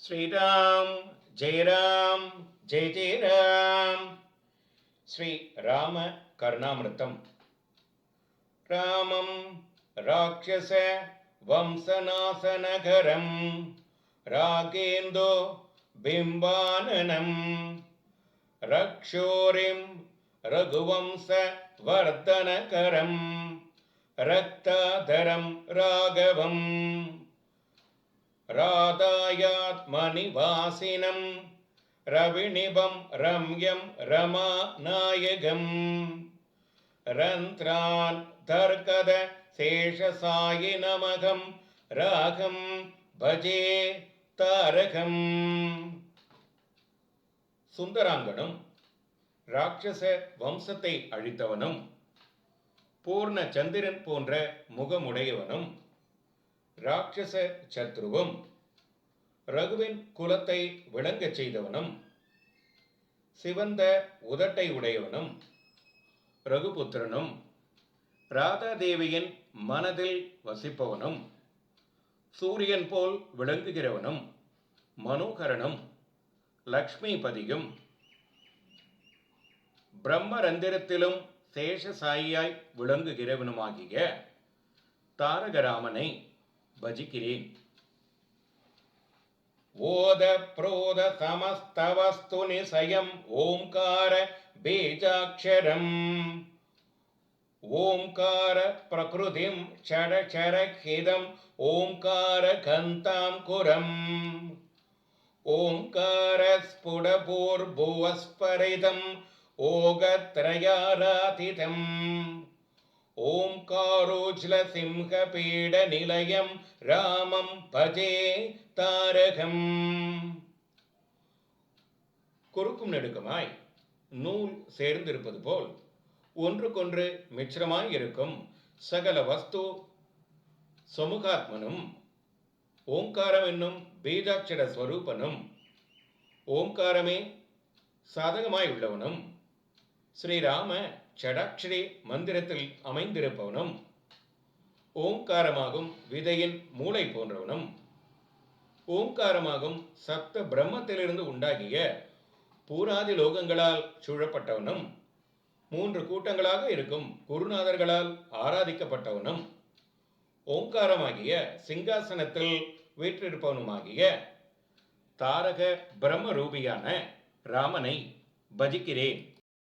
ஸ்ரீராம் ஜெய ராம் ஜெய ஜெய ராம் ஸ்ரீ ராம கருணாமிருத்தம் ராமம் ராட்சச வம்சநாசனகரம் ராகேந்தோ பிம்பானனம் ரக்ஷோரிம் ரகுவம்ச வர்தனகரம் ரக்தாதரம் ராகவம் ராதாயாத்மனிவாசினம் ரவிணிபம் ரம்யம் ரமாநாயகம் ரந்த்ரான் தர்கத சேஷசாயினமகம் ராகம் பஜே தாரகம் சுந்தராங்கனும் ராட்சச வம்சத்தை அழித்தவனும் பூர்ண சந்திரன் போன்ற முகமுடையவனும் ராட்சச சத்ருவும் ரகுவின் குலத்தை விளங்கச் செய்தவனும் சிவந்த உதட்டை உடையவனும் ரகுபுத்திரனும் ராதாதேவியின் மனதில் வசிப்பவனும் சூரியன் போல் விளங்குகிறவனும் மனோகரனும் லக்ஷ்மிபதியும் பிரம்மரந்திரத்திலும் சேஷசாயியாய் விளங்குகிறவனுமாகிய தாரகராமனை பஜிக்கிறேன். ஓத புரோத சமஸ்தவஸ்து நிசயம் ஓம்கார பீஜாட்சரம் ஓம்கார பிரகிருதிம் ஷடச்சரஹிதம் ஓம்கார கந்தாம் குரம். ஓம்கார ஸ்புடபூர்புவஸ்பரிதம் ஓகத்ரயாராதிதம். ஓம்காரோஜ்லசிம்ஹபீடநிலையம் ராமம் பஜே தாரகம். குறுக்கும் நெடுக்குமாய் நூல் சேர்ந்திருப்பது போல் ஒன்றுக்கொன்று மிச்சிரமாய் இருக்கும் சகல வஸ்து சமுகாத்மனும் ஓங்காரம் என்னும் பீஜாட்சர ஸ்வரூபனும் ஓங்காரமே சாதகமாய் உள்ளவனும் ஸ்ரீராம ஷடாட்சரி மந்திரத்தில் அமைந்திருப்பவனும் ஓங்காரமாகும் விதையின் மூளை போன்றவனும் ஓங்காரமாகும் சப்த பிரம்மத்திலிருந்து உண்டாகிய பூராதி லோகங்களால் சூழப்பட்டவனும் மூன்று கூட்டங்களாக இருக்கும் குருநாதர்களால் ஆராதிக்கப்பட்டவனும் ஓங்காரமாகிய சிங்காசனத்தில் வீற்றிருப்பவனுமாகிய தாரக பிரம்ம ரூபியான ராமனை பஜிக்கிறேன்.